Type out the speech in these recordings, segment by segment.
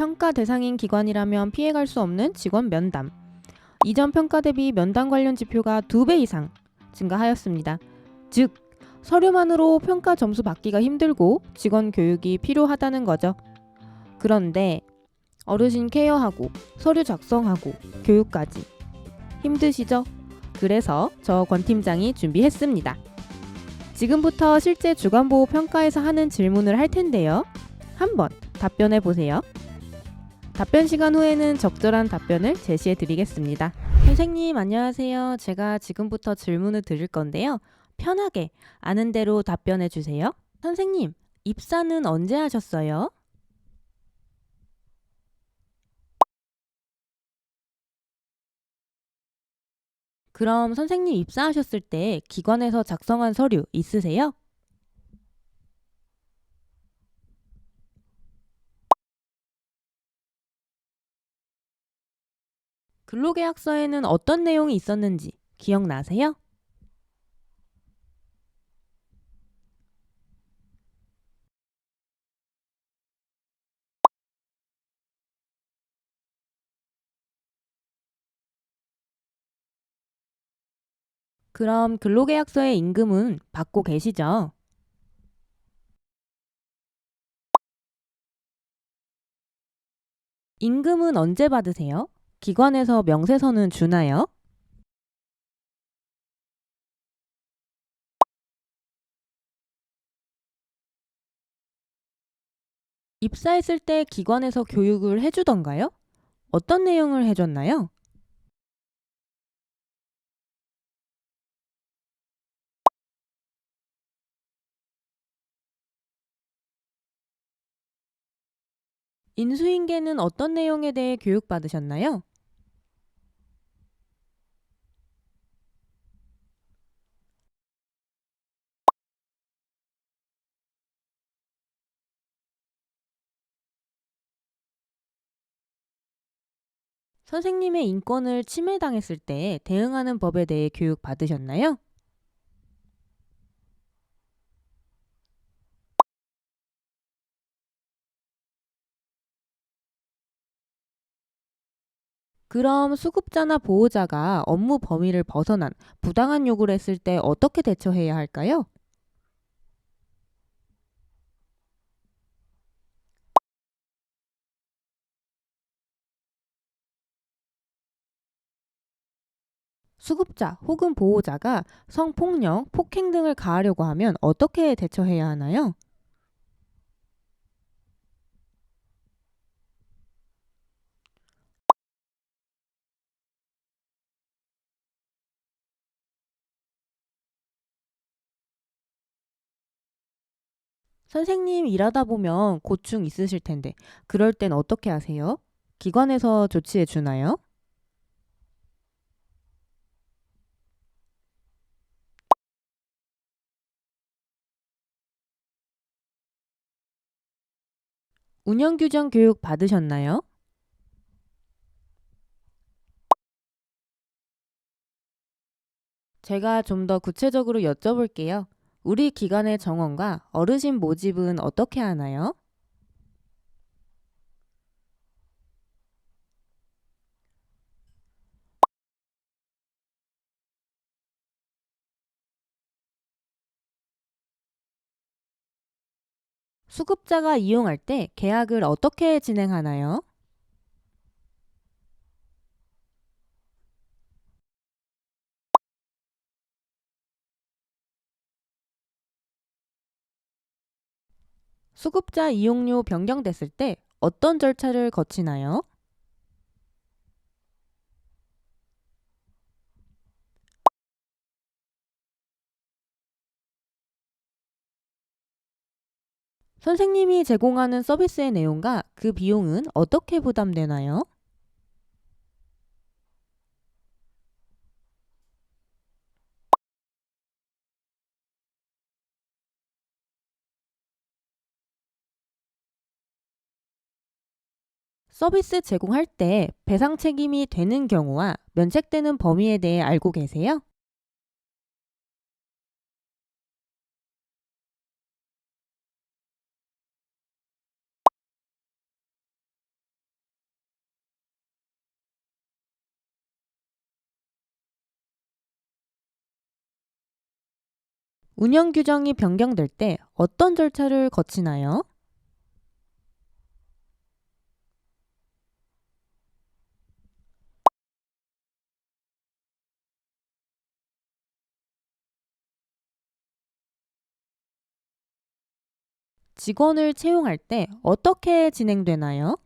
평가 대상인 기관이라면 피해갈 수 없는 직원 면담. 이전 평가 대비 면담 관련 지표가 두 배 이상 증가하였습니다. 즉, 서류만으로 평가 점수 받기가 힘들고 직원 교육이 필요하다는 거죠. 그런데 어르신 케어하고 서류 작성하고 교육까지 힘드시죠? 그래서 저 권 팀장이 준비했습니다. 지금부터 실제 주간보호 평가에서 하는 질문을 할 텐데요. 한번 답변해 보세요. 답변 시간 후에는 적절한 답변을 제시해 드리겠습니다. 선생님, 안녕하세요. 제가 지금부터 질문을 드릴 건데요. 편하게 아는 대로 답변해 주세요. 선생님, 입사는 언제 하셨어요? 그럼 선생님 입사하셨을 때 기관에서 작성한 서류 있으세요? 근로계약서에는 어떤 내용이 있었는지 기억나세요? 그럼 근로계약서의 임금은 받고 계시죠? 임금은 언제 받으세요? 기관에서 명세서는 주나요? 입사했을 때 기관에서 교육을 해주던가요? 어떤 내용을 해줬나요? 인수인계는 어떤 내용에 대해 교육받으셨나요? 선생님의 인권을 침해당했을 때 대응하는 법에 대해 교육 받으셨나요? 그럼 수급자나 보호자가 업무 범위를 벗어난 부당한 요구를 했을 때 어떻게 대처해야 할까요? 수급자 혹은 보호자가 성폭력, 폭행 등을 가하려고 하면 어떻게 대처해야 하나요? 선생님 일하다 보면 고충 있으실 텐데 그럴 땐 어떻게 하세요? 기관에서 조치해 주나요? 운영 규정 교육 받으셨나요? 제가 좀 더 구체적으로 여쭤볼게요. 우리 기관의 정원과 어르신 모집은 어떻게 하나요? 수급자가 이용할 때 계약을 어떻게 진행하나요? 수급자 이용료 변경됐을 때 어떤 절차를 거치나요? 선생님이 제공하는 서비스의 내용과 그 비용은 어떻게 부담되나요? 서비스 제공할 때 배상 책임이 되는 경우와 면책되는 범위에 대해 알고 계세요? 운영 규정이 변경될 때 어떤 절차를 거치나요? 직원을 채용할 때 어떻게 진행되나요?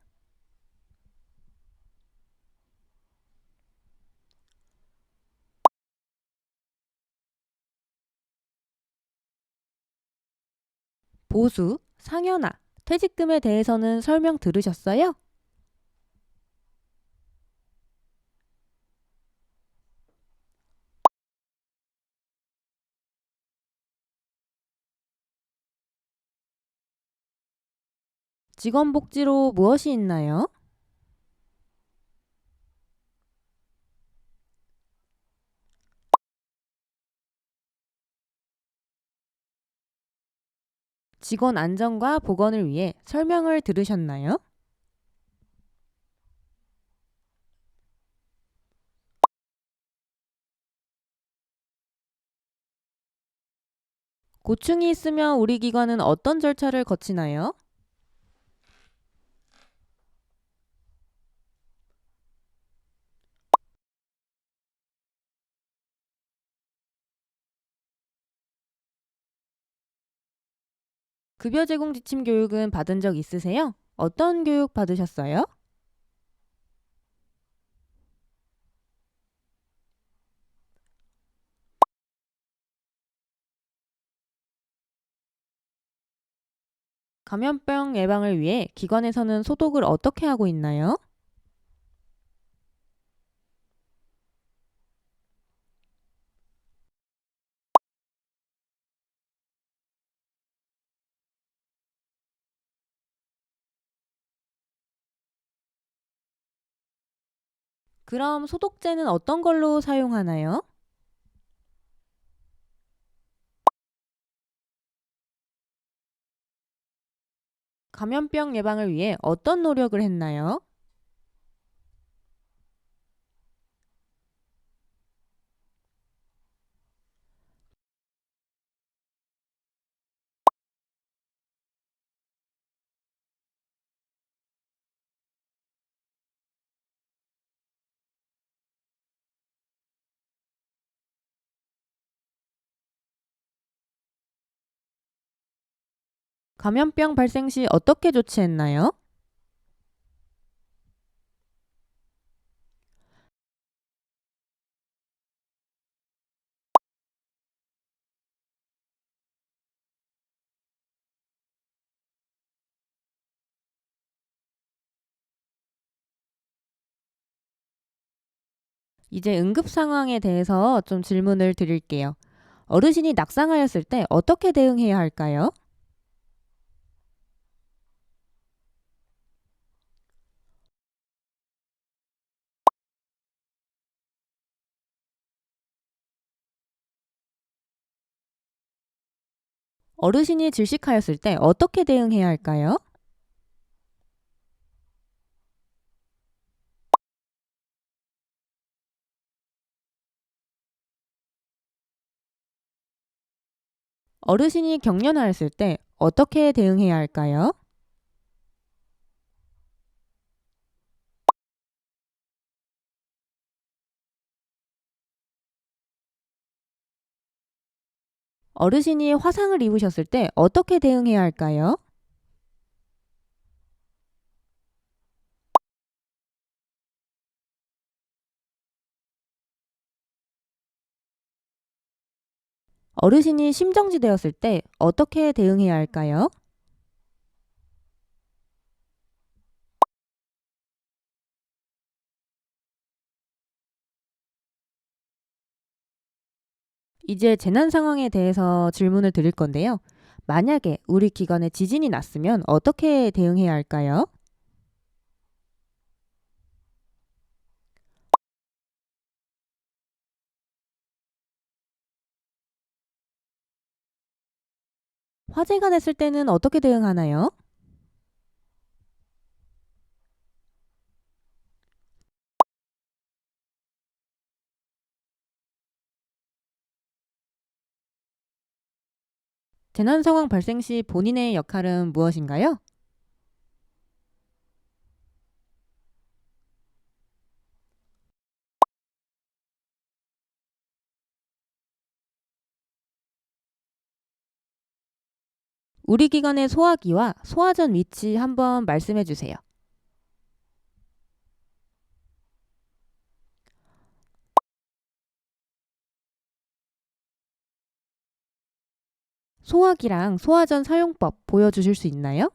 보수, 상여나, 퇴직금에 대해서는 설명 들으셨어요? 직원 복지로 무엇이 있나요? 직원 안전과 보건을 위해 설명을 들으셨나요? 고충이 있으면 우리 기관은 어떤 절차를 거치나요? 급여 제공 지침 교육은 받은 적 있으세요? 어떤 교육 받으셨어요? 감염병 예방을 위해 기관에서는 소독을 어떻게 하고 있나요? 그럼 소독제는 어떤 걸로 사용하나요? 감염병 예방을 위해 어떤 노력을 했나요? 감염병 발생 시 어떻게 조치했나요? 이제 응급 상황에 대해서 좀 질문을 드릴게요. 어르신이 낙상하였을 때 어떻게 대응해야 할까요? 어르신이 질식하였을 때 어떻게 대응해야 할까요? 어르신이 경련하였을 때 어떻게 대응해야 할까요? 어르신이 화상을 입으셨을 때 어떻게 대응해야 할까요? 어르신이 심정지 되었을 때 어떻게 대응해야 할까요? 이제 재난 상황에 대해서 질문을 드릴 건데요. 만약에 우리 기관에 지진이 났으면 어떻게 대응해야 할까요? 화재가 됐을 때는 어떻게 대응하나요? 재난 상황 발생 시 본인의 역할은 무엇인가요? 우리 기관의 소화기와 소화전 위치 한번 말씀해 주세요. 소화기랑 소화전 사용법 보여주실 수 있나요?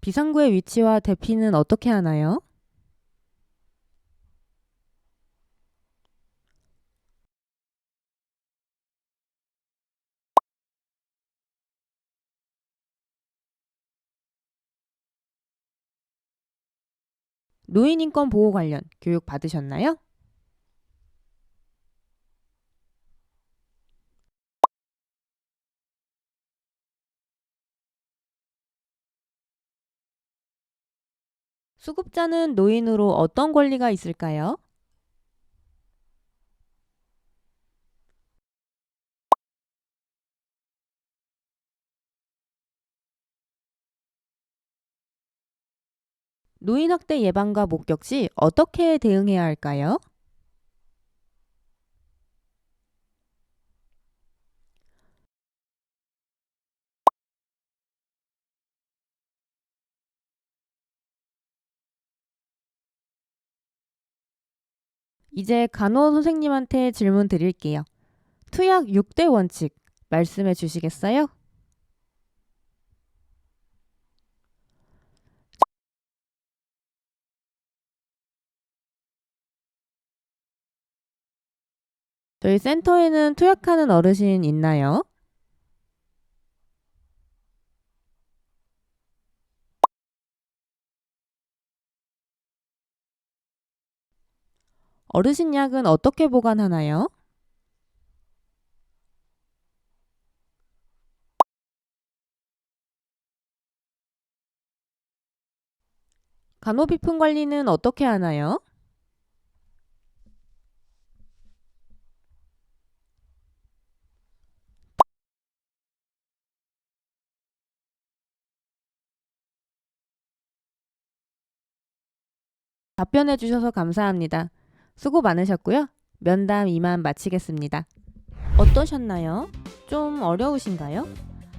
비상구의 위치와 대피는 어떻게 하나요? 노인인권 보호 관련 교육 받으셨나요? 수급자는 노인으로 어떤 권리가 있을까요? 노인 학대 예방과 목격 시 어떻게 대응해야 할까요? 이제 간호 선생님한테 질문 드릴게요. 투약 6대 원칙 말씀해 주시겠어요? 저희 센터에는 투약하는 어르신 있나요? 어르신 약은 어떻게 보관하나요? 간호비품 관리는 어떻게 하나요? 답변해 주셔서 감사합니다. 수고 많으셨고요. 면담 이만 마치겠습니다. 어떠셨나요? 좀 어려우신가요?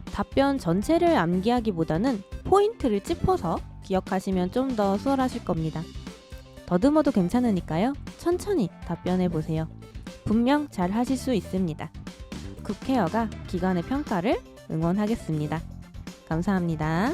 답변 전체를 암기하기보다는 포인트를 짚어서 기억하시면 좀 더 수월하실 겁니다. 더듬어도 괜찮으니까요. 천천히 답변해 보세요. 분명 잘 하실 수 있습니다. 굿케어가 기관의 평가를 응원하겠습니다. 감사합니다.